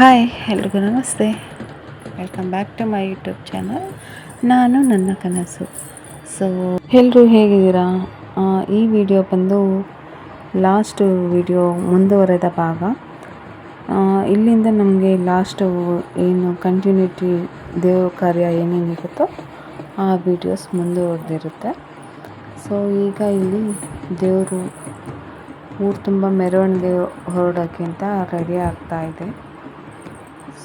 Hi, ಎಲ್ರಿಗೂ namaste. Welcome back to my YouTube channel ನಾನು ನನ್ನ ಕನಸು. ಸೊ ಎಲ್ಲರೂ ಹೇಗಿದ್ದೀರಾ? ಈ ವಿಡಿಯೋ ಬಂದು ಲಾಸ್ಟ್ ವಿಡಿಯೋ ಮುಂದುವರೆದ ಭಾಗ. ಇಲ್ಲಿಂದ ನಮಗೆ ಲಾಸ್ಟು ಏನು ಕಂಟಿನ್ಯೂಟಿ ದೇವ ಕಾರ್ಯ ಏನೇನಿರುತ್ತೋ ಆ ವಿಡಿಯೋಸ್ ಮುಂದುವರೆದಿರುತ್ತೆ. ಸೊ ಈಗ ಇಲ್ಲಿ ದೇವರು, ಊರು ತುಂಬ ಮೆರವಣಿಗೆ ಹೊರಡೋಕ್ಕಿಂತ ರೆಡಿ ಆಗ್ತಾ ಇದೆ.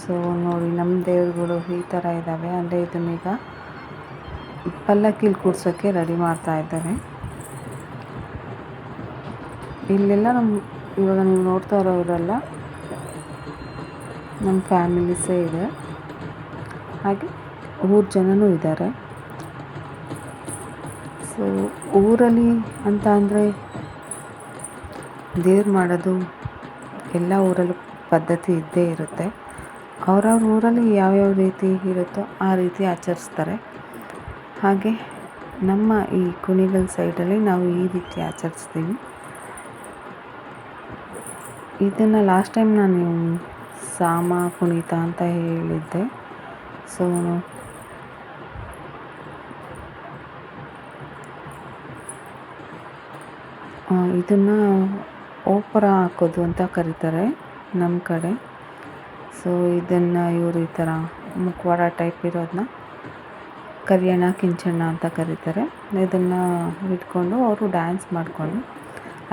ಸೊ, ನೋಡಿ ನಮ್ಮ ದೇವ್ರುಗಳು ಈ ಥರ ಇದ್ದಾವೆ ಅಂದರೆ ಇದನ್ನೀಗ ಪಲ್ಲಕ್ಕಿಲಿ ಕೂಡ್ಸೋಕ್ಕೆ ರೆಡಿ ಮಾಡ್ತಾ ಇದ್ದಾರೆ. ಇಲ್ಲೆಲ್ಲ ನಮ್ಮ ಇವಾಗ ನೀವು ನೋಡ್ತಾ ಇರೋರೆಲ್ಲ ನಮ್ಮ ಫ್ಯಾಮಿಲೀಸೇ ಇದೆ. ಹಾಗೆ ಊರು ಜನನೂ ಇದ್ದಾರೆ. ಸೊ, ಊರಲ್ಲಿ ಅಂತ ಅಂದರೆ ದೇವ್ರು ಮಾಡೋದು ಎಲ್ಲ ಊರಲ್ಲೂ ಪದ್ಧತಿ ಇದ್ದೇ ಇರುತ್ತೆ. ಅವ್ರವ್ರ ಊರಲ್ಲಿ ಯಾವ್ಯಾವ ರೀತಿ ಇರುತ್ತೋ ಆ ರೀತಿ ಆಚರಿಸ್ತಾರೆ. ಹಾಗೆ ನಮ್ಮ ಈ ಕುಣಿಗಲ್ ಸೈಡಲ್ಲಿ ನಾವು ಈ ರೀತಿ ಆಚರಿಸ್ತೀವಿ. ಇದನ್ನು ಲಾಸ್ಟ್ ಟೈಮ್ ನಾನು ಸಾಮ ಕುಣಿತ ಅಂತ ಹೇಳಿದ್ದೆ. ಸೊ ಇದನ್ನು ಓಪರ ಹಾಕೋದು ಅಂತ ಕರೀತಾರೆ ನಮ್ಮ ಕಡೆ. ಸೊ ಇದನ್ನು ಇವರು ಈ ಥರ ಮುಖವಾಡ ಟೈಪ್ ಇರೋದನ್ನ ಕರಿಯಣ್ಣ ಕಿಂಚಣ್ಣ ಅಂತ ಕರೀತಾರೆ. ಇದನ್ನು ಇಟ್ಕೊಂಡು ಅವರು ಡ್ಯಾನ್ಸ್ ಮಾಡಿಕೊಂಡು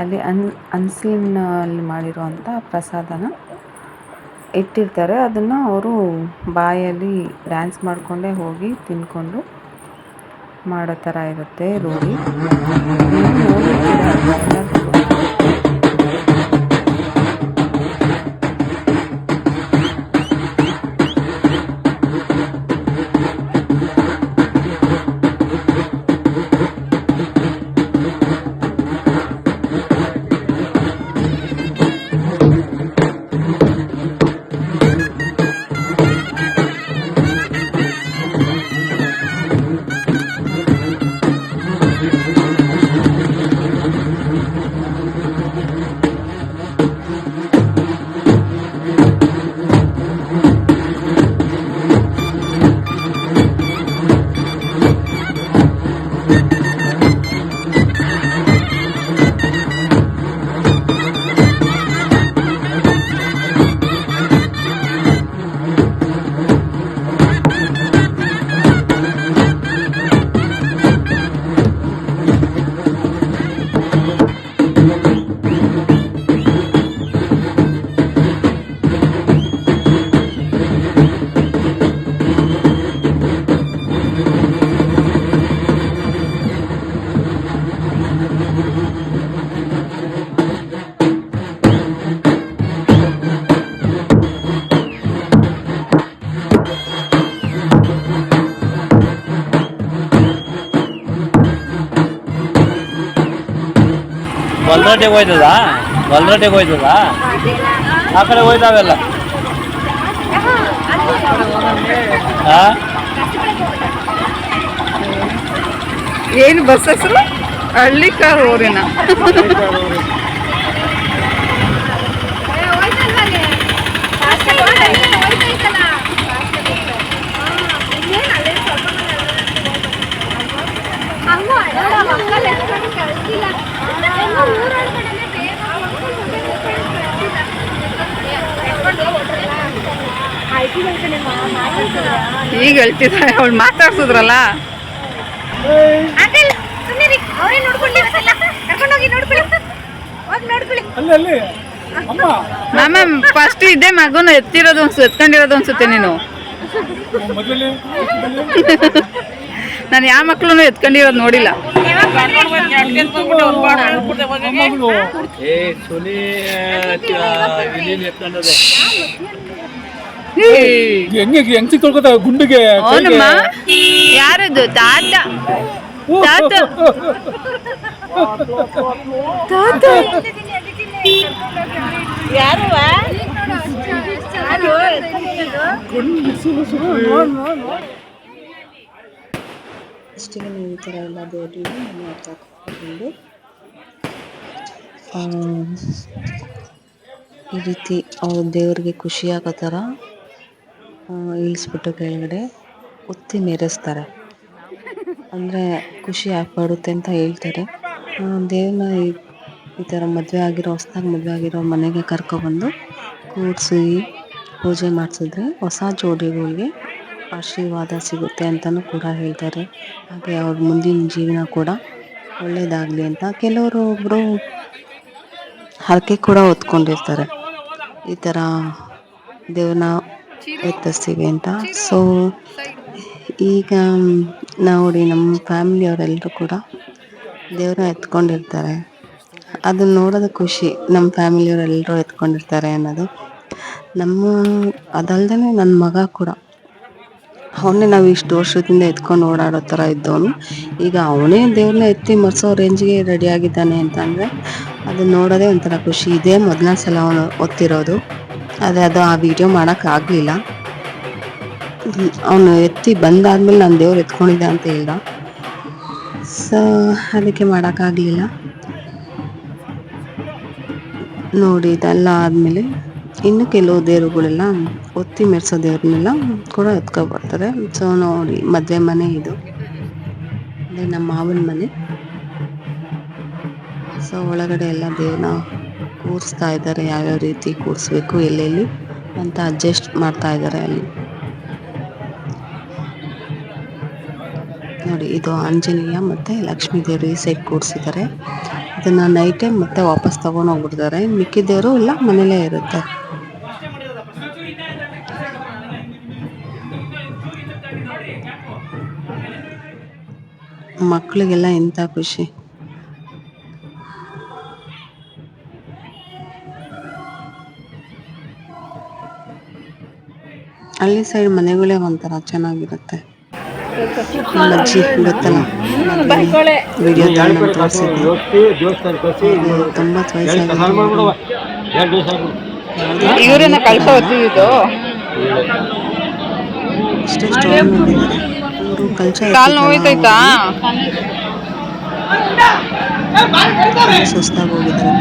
ಅಲ್ಲಿ ಅನ್ ಅನ್ಸಿನಲ್ಲಿ ಮಾಡಿರೋವಂಥ ಪ್ರಸಾದನ ಇಟ್ಟಿರ್ತಾರೆ. ಅದನ್ನು ಅವರು ಬಾಯಲ್ಲಿ ಡ್ಯಾನ್ಸ್ ಮಾಡಿಕೊಂಡೇ ಹೋಗಿ ತಿನ್ಕೊಂಡು ಮಾಡೋ ಥರ ಇರುತ್ತೆ ರೂಢಿ ಹೊಲ್ರೊಟ್ಟೆಗೆ ಹೋಯ್ತದ? ಹೊಲ್ರೊಟ್ಟೆಗೆ ಹೋಯ್ತದ? ಆ ಕಡೆ ಹೋಯ್ತಾವೆಲ್ಲ. ಹಾ ಏನು ಬಸ್ ಹೆಸರು? ಊರಿನ. ಈಗ ಹೇಳ್ತಿದ್ದಾರೆ ಅವಳು ಮಾತಾಡ್ಸಿದ್ರಲ್ಲ ಅಂಕಲ್ ಸುಮ್ಮನೆ ಹೇಳ್ತಿದ್ದಾರೆ ಅವಳು ಮಾತಾಡ್ಸಿದ್ರಲ್ಲ? ಫಸ್ಟ್ ಇದೇ ಮಗುನ ಎತ್ತಿರೋದು ಅನ್ಸು ಎತ್ಕೊಂಡಿರೋದು ಅನ್ಸುತ್ತೆ ನೀನು ಮೊದಲೇ ನಾನು ಯಾವ ಮಕ್ಕಳು ಎತ್ಕೊಂಡಿರೋದು ನೋಡಿಲ್ಲ. ಹೆಂಗೆ ಹೆಂಗ್ ತೊಳ್ಕೊತ ಗುಂಡಿಗೆ ಅವನಮ್ಮ ಯಾರದು? ತಾತ. ತಾತ. ತಾತ. ಇಷ್ಟಿಗೆ ನೀವು ಈ ಥರ ಎಲ್ಲ ದೇವರಿಗೆ ಮನೆ ಕರ್ಕೊಂಡು ಈ ರೀತಿ ಅವ್ರ ದೇವ್ರಿಗೆ ಖುಷಿ ಆಗೋ ಥರ ಇಳಿಸ್ಬಿಟ್ಟು ಕೆಳಗಡೆ ಒತ್ತಿ ಮೆರೆಸ್ತಾರೆ. ಅಂದರೆ ಖುಷಿ ಆಗ್ಬಾಡುತ್ತೆ ಅಂತ ಹೇಳ್ತಾರೆ. ದೇವ್ರನ್ನ ಈ ಥರ ಮದುವೆ ಆಗಿರೋ, ಹೊಸ್ದಾಗಿ ಮದುವೆ ಆಗಿರೋ ಮನೆಗೆ ಕರ್ಕೊಬಂದು ಕೂರಿಸಿ ಪೂಜೆ ಮಾಡಿಸಿದ್ರೆ ಹೊಸ ಜೋಡಿಗಳಿಗೆ ಆಶೀರ್ವಾದ ಸಿಗುತ್ತೆ ಅಂತಲೂ ಕೂಡ ಹೇಳ್ತಾರೆ. ಹಾಗೆ ಅವ್ರ ಮುಂದಿನ ಜೀವನ ಕೂಡ ಒಳ್ಳೆಯದಾಗಲಿ ಅಂತ ಕೆಲವರು ಒಬ್ಬರು ಹರಕೆ ಕೂಡ ಹೊತ್ಕೊಂಡಿರ್ತಾರೆ. ಈ ಥರ ದೇವ್ರನ್ನ ಎತ್ತಿಸ್ತೀವಿ ಅಂತ. ಸೊ ಈಗ ನೋಡಿ ನಮ್ಮ ಫ್ಯಾಮಿಲಿಯವರೆಲ್ಲರೂ ಕೂಡ ದೇವ್ರನ್ನ ಎತ್ಕೊಂಡಿರ್ತಾರೆ. ಅದನ್ನ ನೋಡೋದು ಖುಷಿ ನಮ್ಮ ಫ್ಯಾಮಿಲಿಯವರೆಲ್ಲರೂ ಎತ್ಕೊಂಡಿರ್ತಾರೆ ಅನ್ನೋದು. ನಮ್ಮ ಅದಲ್ಲದೆ ನನ್ನ ಮಗ ಕೂಡ ಅವನ್ನೇ ನಾವು ಇಷ್ಟು ವರ್ಷದಿಂದ ಎತ್ಕೊಂಡು ಓಡಾಡೋ ಥರ ಇದ್ದವನು. ಈಗ ಅವನೇ ದೇವ್ರನ್ನ ಎತ್ತಿ ಮರ್ಸೋ ರೇಂಜ್ಗೆ ರೆಡಿ ಆಗಿದ್ದಾನೆ ಅಂತ ಅಂದರೆ ಅದನ್ನ ನೋಡೋದೇ ಒಂಥರ ಖುಷಿ. ಇದೇ ಮೊದಲನೇ ಸಲ ಅವನು ಒತ್ತಿರೋದು. ಆದರೆ ಅದು ಆ ವಿಡಿಯೋ ಮಾಡೋಕ್ಕಾಗಲಿಲ್ಲ ಅವನು ಎತ್ತಿ ಬಂದಾದ್ಮೇಲೆ ನಾನು ದೇವ್ರು ಎತ್ಕೊಂಡಿದ್ದೆ ಅಂತ ಹೇಳ್ದ. ಸೊ ಅದಕ್ಕೆ ಮಾಡೋಕ್ಕಾಗಲಿಲ್ಲ ನೋಡಿ, ಇದೆಲ್ಲ ಆದಮೇಲೆ ಇನ್ನು ಕೆಲವು ದೇವರುಗಳೆಲ್ಲ ಒತ್ತಿ ಮೆರೆಸೋ ದೇವ್ರನ್ನೆಲ್ಲ ಕೂಡ ಎತ್ಕೊ ಬರ್ತಾರೆ. ಸೊ ನೋಡಿ, ಮದುವೆ ಮನೆ ಇದು. ಅದೇ ನಮ್ಮ ಮಾವನ ಮನೆ. ಸೊ ಒಳಗಡೆ ಎಲ್ಲ ದೇವ್ರನ್ನ ಕೂರಿಸ್ತಾ ಇದ್ದಾರೆ. ಯಾವ್ಯಾವ ರೀತಿ ಕೂರಿಸ್ಬೇಕು, ಎಲ್ಲೆಲ್ಲಿ ಅಂತ ಅಡ್ಜಸ್ಟ್ ಮಾಡ್ತಾ ಇದ್ದಾರೆ ಅಲ್ಲಿ. ನೋಡಿ, ಇದು ಆಂಜನೇಯ ಮತ್ತು ಲಕ್ಷ್ಮೀ ದೇವರು ಈ ಸೈಡ್ ಕೂರಿಸಿದ್ದಾರೆ. ಇದನ್ನು ನೈಟೇ ಮತ್ತೆ ವಾಪಸ್ ತಗೊಂಡು ಹೋಗ್ಬಿಡ್ತಾರೆ. ಮಿಕ್ಕಿದ್ದವರು ಇಲ್ಲ, ಮನೇಲೇ ಇರುತ್ತೆ. ಮಕ್ಕಳಿಗೆಲ್ಲ ಇಂಥ ಖುಷಿ. ಹಳ್ಳಿ ಸೈಡ್ ಮನೆಗಳೇ ಒಂಥರ ಚೆನ್ನಾಗಿರುತ್ತೆ. ನಮ್ಮ ಅಜ್ಜಿ ಗೊತ್ತಲ್ಲ ವಿಡಿಯೋ ತಗೊಂಡು ತೋರಿಸಿದ್ದೆ. ತೊಂಬತ್ತು ವಯಸ್ಸಾಗಿದೆ. ಇವರನ್ನ ಕಳ್ಸೋ ಹೊತ್ತಿದ್ದು ಇಷ್ಟು ಇವರು ಕಲ್ಚರ್ ಕಾಲ್ ನೋಯ್ತೈತಾ? ಸುಸ್ತಾಗಿ ಹೋಗಿದ್ದಾರೆ.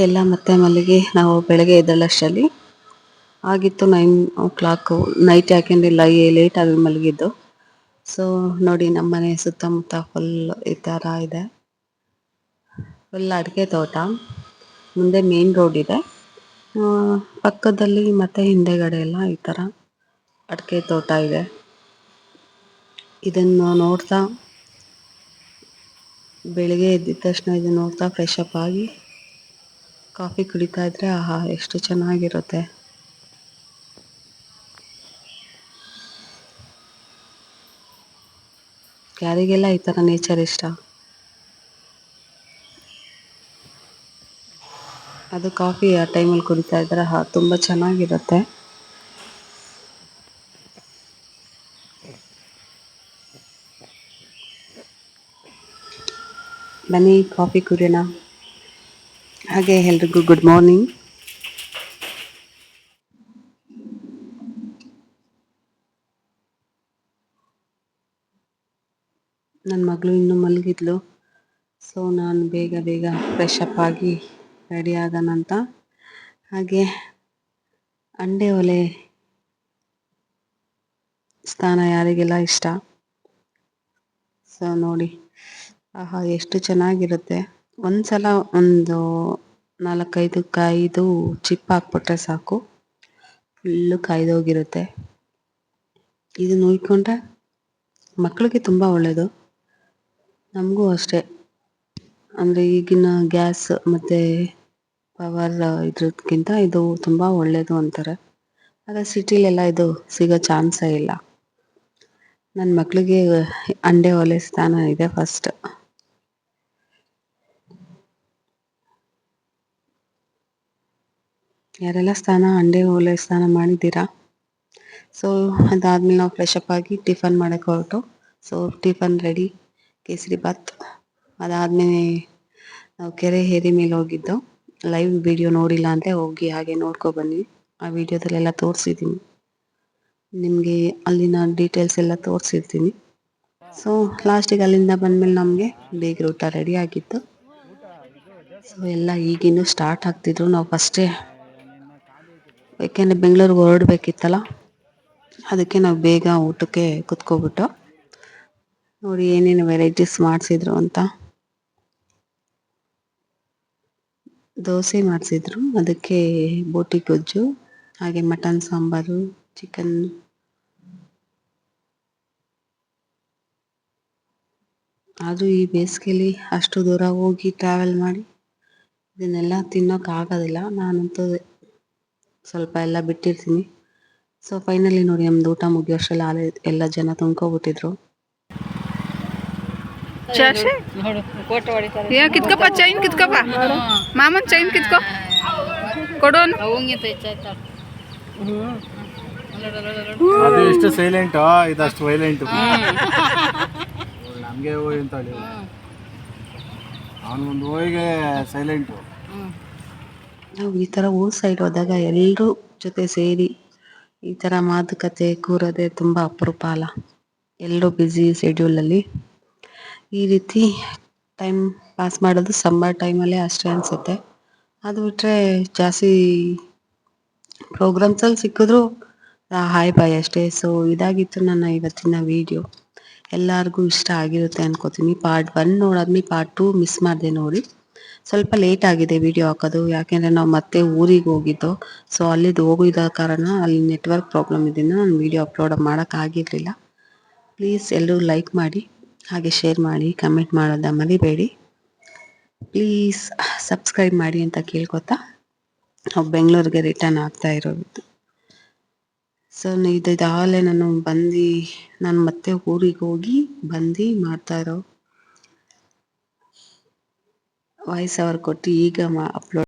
ಎಲ್ಲ ಮತ್ತೆ ಮಲ್ಲಿಗೆ ನಾವು ಬೆಳಗ್ಗೆ ಎದ್ದಳಷ್ಟರಲ್ಲಿ ಆಗಿತ್ತು ನೈನ್ ಓ ಕ್ಲಾಕು ನೈಟ್ ಯಾಕೆಂದಿಲ್ಲ ಲೇಟ್ ಆಗಿ ಮಲಗಿದ್ದು. ಸೊ ನೋಡಿ ನಮ್ಮನೆ ಸುತ್ತಮುತ್ತ ಫುಲ್ ಈ ಥರ ಇದೆ. ಫುಲ್ ಅಡಿಕೆ ತೋಟ. ಮುಂದೆ ಮೇನ್ ರೋಡ್ ಇದೆ. ಪಕ್ಕದಲ್ಲಿ ಮತ್ತೆ ಹಿಂದೆಗಡೆ ಎಲ್ಲ ಈ ಥರ ಅಡಿಕೆ ತೋಟ ಇದೆ. ಇದನ್ನು ನೋಡ್ತಾ, ಬೆಳಿಗ್ಗೆ ಎದ್ದಿದ ತಕ್ಷಣ ಇದನ್ನು ನೋಡ್ತಾ ಫ್ರೆಶ್ ಅಪ್ ಆಗಿ ಕಾಫಿ ಕುಡಿತಾ ಇದ್ರೆ, ಆಹಾ, ಎಷ್ಟು ಚೆನ್ನಾಗಿರುತ್ತೆ. ಯಾರಿಗೆಲ್ಲ ಈ ಥರ ನೇಚರ್ ಇಷ್ಟ? ಅದು ಕಾಫಿ ಆ ಟೈಮಲ್ಲಿ ಕುಡಿತಾ ಇದ್ರೆ ಹಾ ತುಂಬ ಚೆನ್ನಾಗಿರುತ್ತೆ. ಬನ್ನಿ, ಕಾಫಿ ಕುಡಿಯೋಣ. ಹಾಗೆ ಎಲ್ರಿಗೂ ಗುಡ್ ಮಾರ್ನಿಂಗ್ ನನ್ನ ಮಗಳು ಇನ್ನೂ ಮಲಗಿದ್ಲು. ಸೊ ನಾನು ಬೇಗ ಬೇಗ ಫ್ರೆಶ್ ಅಪ್ ಆಗಿ ರೆಡಿ ಆಗೋಣ ಅಂತ. ಹಾಗೆ ಅಂಡೆ ಒಲೆ ಸ್ಥಾನ ಯಾರಿಗೆಲ್ಲ ಇಷ್ಟ? ಸೊ ನೋಡಿ. ಆಹಾ, ಎಷ್ಟು ಚೆನ್ನಾಗಿರುತ್ತೆ. ಒಂದ್ಸಲ ಒಂದು ನಾಲ್ಕೈದು ಕಾಯಿದು ಚಿಪ್ ಹಾಕ್ಬಿಟ್ರೆ ಸಾಕು. ಫುಲ್ಲು ಕಾಯ್ದೋಗಿರುತ್ತೆ. ಇದು ನೋಯ್ಕೊಂಡ್ರೆ ಮಕ್ಕಳಿಗೆ ತುಂಬ ಒಳ್ಳೆಯದು ನಮಗೂ ಅಷ್ಟೇ. ಅಂದರೆ ಈಗಿನ ಗ್ಯಾಸ್ ಮತ್ತು ಪವರ್ ಇದ್ರದ್ಕಿಂತ ಇದು ತುಂಬ ಒಳ್ಳೆಯದು ಅಂತಾರೆ. ಆದರೆ ಸಿಟಿಲೆಲ್ಲ ಇದು ಸಿಗೋ ಚಾನ್ಸೇ ಇಲ್ಲ. ನನ್ನ ಮಕ್ಕಳಿಗೆ ಅಂಡೆ ಒಲೆ ಸ್ಥಾನ ಇದೆ ಫಸ್ಟ್ ಯಾರೆಲ್ಲ ಸ್ನಾನ ಅಂಡೆ ಓಲೆ ಸ್ನಾನ ಮಾಡಿದ್ದೀರಾ? ಸೊ ಅದಾದ್ಮೇಲೆ ನಾವು ಫ್ರೆಶ್ ಅಪ್ ಆಗಿ ಟಿಫನ್ ಮಾಡೋಕ್ಕೆ ಹೊರಟು. So tiffin ready kesari bath. ಅದಾದಮೇಲೆ ನಾವು ಕೆರೆ ಹೇರಿ ಮೇಲೆ ಹೋಗಿದ್ದು. ಲೈವ್ ವಿಡಿಯೋ ನೋಡಿಲ್ಲ ಅಂದರೆ ಹೋಗಿ ಹಾಗೆ ನೋಡ್ಕೊ ಬನ್ನಿ. ಆ ವಿಡಿಯೋದಲ್ಲೆಲ್ಲ ತೋರಿಸಿದ್ದೀನಿ. ನಿಮಗೆ ಅಲ್ಲಿನ ಡೀಟೇಲ್ಸ್ ಎಲ್ಲ ತೋರಿಸಿರ್ತೀನಿ. ಸೊ ಲಾಸ್ಟಿಗೆ ಅಲ್ಲಿಂದ ಬಂದಮೇಲೆ ನಮಗೆ ಬೇಗ ಊಟ ರೆಡಿ ಆಗಿತ್ತು. ಸೊ ಎಲ್ಲ ಈಗಿನ್ನೂ ಸ್ಟಾರ್ಟ್ ಆಗ್ತಿದ್ರು. ನಾವು ಫಸ್ಟೇ ಯಾಕೆಂದರೆ ಬೆಂಗಳೂರಿಗೆ ಹೊರಡ್ಬೇಕಿತ್ತಲ್ಲ, ಅದಕ್ಕೆ ನಾವು ಬೇಗ ಊಟಕ್ಕೆ ಕುತ್ಕೊಬಿಟ್ಟು ನೋಡಿ ಏನೇನು ವೆರೈಟೀಸ್ ಮಾಡಿಸಿದ್ರು ಅಂತ. ದೋಸೆ ಮಾಡಿಸಿದ್ರು, ಅದಕ್ಕೆ ಬೋಟಿ ಗೊಜ್ಜು, ಹಾಗೆ ಮಟನ್ ಸಾಂಬಾರು ಚಿಕನ್ ಆದರೂ ಈ ಬೇಸಿಗೆಲಿ ಅಷ್ಟು ದೂರ ಹೋಗಿ ಟ್ರಾವೆಲ್ ಮಾಡಿ, ಇದನ್ನೆಲ್ಲ ತಿನ್ನೋಕ್ಕಾಗೋದಿಲ್ಲ. ನಾನಂತೂ ಸ್ವಲ್ಪ ಎಲ್ಲ ಬಿಟ್ಟಿರ್ತೀನಿ. ಸೊ ಫೈನಲಿ ನೋಡಿ ನಮ್ದು ಊಟ ಮುಗಿಯೋಷ್ಟರಲ್ಲಿ ಆಲೇ ಎಲ್ಲ ಜನ ತುಂಬ್ಕೊಬಿಟ್ಟಿದ್ರು ಕಿತ್ಕೊಪ್ಪ ಚೈನ್ ಕಿತ್ಕೊಪ್ಪ? ಮಾಮನ್ ಚೈನ್ ಕಿತ್ಕೋ. ಕೊಡೋನು. ಅದು ಎಷ್ಟು ಸೈಲೆಂಟ್ ಇದಷ್ಟು ವೈಲೆಂಟ್ ನಮಗೆ ಹೋಗಿ ಅಂತ ಹೇಳಿ ಅವನಿಗೊಂದು ಹೋಗಿಗೆ ಸೈಲೆಂಟು ನಾವು ಈ ಥರ ಊರ್ ಸೈಡ್ ಹೋದಾಗ ಎಲ್ಲರೂ ಜೊತೆ ಸೇರಿ ಈ ಥರ ಮಾತುಕತೆ, ಕೂರೋದೇ ತುಂಬ ಅಪರೂಪ ಅಲ್ಲ. ಎಲ್ಲರೂ ಬ್ಯುಸಿ ಶೆಡ್ಯೂಲಲ್ಲಿ ಈ ರೀತಿ ಟೈಮ್ ಪಾಸ್ ಮಾಡೋದು ಸಮ್ಮರ್ ಟೈಮಲ್ಲೇ ಅಷ್ಟೇ ಅನಿಸುತ್ತೆ. ಅದು ಬಿಟ್ಟರೆ ಜಾಸ್ತಿ ಪ್ರೋಗ್ರಾಮ್ಸಲ್ಲಿ ಸಿಕ್ಕಿದ್ರು ಹಾಯ್ ಬಾಯ್ ಅಷ್ಟೇ. ಸೊ ಇದಾಗಿತ್ತು ನನ್ನ ಇವತ್ತಿನ ವಿಡಿಯೋ ಎಲ್ಲರಿಗೂ ಇಷ್ಟ ಆಗಿರುತ್ತೆ ಅನ್ಕೋತೀನಿ. ಪಾರ್ಟ್ ಒನ್ ನೋಡಾದ್ಮೇಲೆ ಪಾರ್ಟ್ ಟು ಮಿಸ್ ಮಾಡಿದೆ ನೋಡಿ. ಸ್ವಲ್ಪ ಲೇಟ್ ಆಗಿದೆ ವಿಡಿಯೋ ಹಾಕೋದು. ಯಾಕೆಂದರೆ ನಾವು ಮತ್ತೆ ಊರಿಗೆ ಹೋಗಿದ್ದು. ಸೊ ಅಲ್ಲಿದ್ದು ಹೋಗಿದ ಕಾರಣ ಅಲ್ಲಿ ನೆಟ್ವರ್ಕ್ ಪ್ರಾಬ್ಲಮ್ ಇದನ್ನು ನಾನು ವಿಡಿಯೋ ಅಪ್ಲೋಡ್ ಮಾಡೋಕ್ಕಾಗಿರಲಿಲ್ಲ ಪ್ಲೀಸ್ ಎಲ್ಲರೂ ಲೈಕ್ ಮಾಡಿ, ಹಾಗೆ ಶೇರ್ ಮಾಡಿ ಕಮೆಂಟ್ ಮಾಡೋದ ಮರಿಬೇಡಿ. ಪ್ಲೀಸ್ ಸಬ್ಸ್ಕ್ರೈಬ್ ಮಾಡಿ ಅಂತ ಕೇಳ್ಕೊತಾ, ನಾವು ಬೆಂಗಳೂರಿಗೆ ರಿಟರ್ನ್ ಆಗ್ತಾ ಇರೋದು. ಸೊ ಇದು ಇದಾಗಲೇ ನಾನು ಬಂದು, ನಾನು ಮತ್ತೆ ಊರಿಗೆ ಹೋಗಿ ಬಂದು ಮಾಡ್ತಾ ಇರೋ ವಾಯ್ಸ್ ಅವರ್ ಕೊಟ್ಟು ಈಗ ಮಾ ಅಪ್ಲೋಡ್